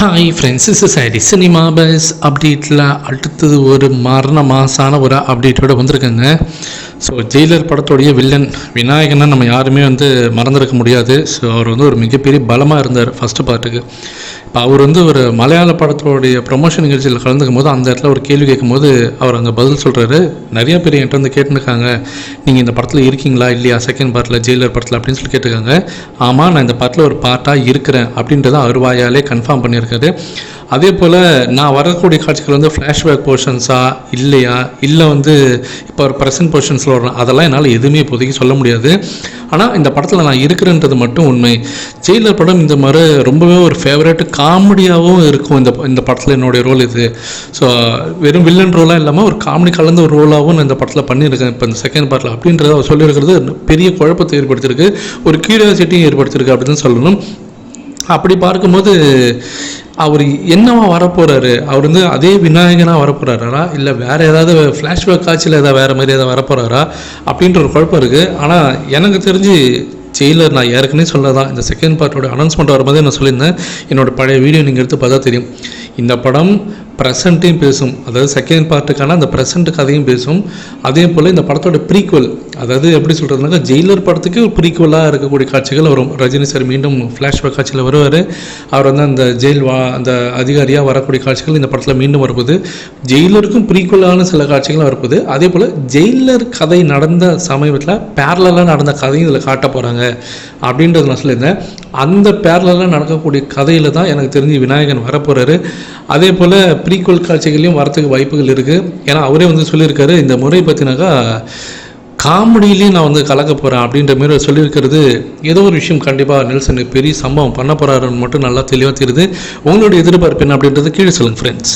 Hi friends இஸ் சாரி cinema buzz அப்டேட்டில் அடுத்தது ஒரு மரண மாசான ஒரு அப்டேட்டோட வந்திருக்குங்க. ஸோ ஜெயிலர் படத்தோடைய வில்லன் விநாயகனை நம்ம யாருமே வந்து மறந்துருக்க முடியாது. ஸோ அவர் வந்து ஒரு மிகப்பெரிய பலமாக இருந்தார் ஃபஸ்ட்டு பார்ட்டுக்கு அவர் வந்து ஒரு மலையாள படத்தோடைய ப்ரொமோஷன் நிகழ்ச்சியில் கலந்துக்கும் போது அந்த இடத்துல ஒரு கேள்வி கேட்கும்போது அவர் அங்கே பதில் சொல்கிறாரு நிறைய பேர் என்கிட்ட வந்து கேட்டுருக்காங்க. நீங்கள் இந்த படத்தில் இருக்கீங்களா? இல்லையா? செகண்ட் பார்ட்டில் ஜெயிலர் படத்தில் அப்படின்னு சொல்லி கேட்டிருக்காங்க. ஆமாம் நான் இந்த படத்தில் ஒரு பார்ட்டாக இருக்கிறேன் அப்படின்றத அவர் வாயாலே கன்ஃபார்ம் பண்ணியிருக்காரு. அதே போல் நான் வரக்கூடிய காட்சிகள் வந்து ஃப்ளாஷ்பேக் போர்ஷன்ஸா இல்லையா? இல்லை வந்து இப்போ ஒரு ப்ரெசன்ட் போர்ஷன்ஸில் வரணும். அதெல்லாம் என்னால் எதுவுமே இப்போதைக்கு சொல்ல முடியாது. ஆனால் இந்த படத்தில் நான் இருக்கிறேன்றது மட்டும் உண்மை. ஜெயிலர் படம் இந்த மாதிரி ரொம்பவே ஒரு ஃபேவரட் காமெடியாகவும் இருக்கும் இந்த இந்த படத்தில் என்னுடைய ரோல் இது. ஸோ வெறும் வில்லன் ரோலாக இல்லாமல் ஒரு காமெடி கலந்த ஒரு ரோலாகவும் நான் இந்த படத்தில் பண்ணியிருக்கேன். இப்போ இந்த செகண்ட் பார்ட்டில் அப்படின்றத அவர் சொல்லியிருக்கிறது பெரிய குழப்பத்தை ஏற்படுத்தியிருக்கு. ஒரு கியூரியாசிட்டியும் ஏற்படுத்தியிருக்கு அப்படின்னு சொல்லணும். அப்படி பார்க்கும்போது அவர் என்னவா வரப்போகிறாரு அவர் வந்து அதே விநாயகனாக வரப்போகிறாரா இல்லை வேறு ஏதாவது ஃப்ளாஷ்பேக் காட்சியில் ஏதாவது வேறு மாதிரி ஏதாவது வரப்போகிறாரா அப்படின்ற ஒரு குழப்பம் இருக்குது ஆனால் எனக்கு தெரிஞ்சு ஜெயிலர் நான் ஏற்கனவே சொல்லதான் இந்த செகண்ட் பார்ட்டோட அனௌன்ஸ்மெண்ட் வரும்போதே நான் சொல்லியிருந்தேன் என்னோட பழைய வீடியோ நீங்கள் எடுத்து பார்த்தா தெரியும். இந்த படம் ப்ரெசண்ட்டையும் பேசும். அதாவது செகண்ட் பார்ட்டுக்கான அந்த ப்ரெசண்ட் கதையும் பேசும். அதே போல் இந்த படத்தோட ப்ரீக்குவல் அதாவது எப்படி சொல்கிறதுனாக்கா ஜெயிலர் படத்துக்கு ப்ரீக்குவலாக இருக்கக்கூடிய காட்சிகள் வரும். ரஜினி சார் மீண்டும் ஃப்ளாஷ்பேக் காட்சியில் வருவார். அவர் வந்து அந்த ஜெயில் வா அந்த அதிகாரியாக வரக்கூடிய காட்சிகள் இந்த படத்தில் மீண்டும் வரப்போகுது. ஜெயிலருக்கும் ப்ரீக்குவலான சில காட்சிகள் வரப்போகுது. அதே போல் ஜெயிலர் கதை நடந்த சமயத்தில் பேரலாக நடந்த கதையும் இதில் காட்ட போகிறாங்க அப்படின்றது நான் சொல்லியிருந்தேன். அந்த பேரலாக நடக்கக்கூடிய கதையில் தான் எனக்கு தெரிஞ்சு விநாயகன் வரப்போகிறாரு அதே போல் ப்ரீக்குவல் காட்சிகளையும் வரத்துக்கு வாய்ப்புகள் இருக்குது ஏன்னா அவரே வந்து சொல்லியிருக்காரு இந்த முறை பார்த்தினாக்கா காமெடியிலையும் நான் வந்து கலக்க போகிறேன் அப்படின்ற மாதிரி சொல்லியிருக்கிறது. ஏதோ ஒரு விஷயம் கண்டிப்பாக நெல்சன் பெரிய சம்பவம் பண்ண போகிறாருன்னு மட்டும் நல்லா தெளிவாக தெரியுது. உங்களுடைய எதிர்பார்ப்பு என்ன அப்படின்றது கீழே சொல்லுங்கள் ஃப்ரெண்ட்ஸ்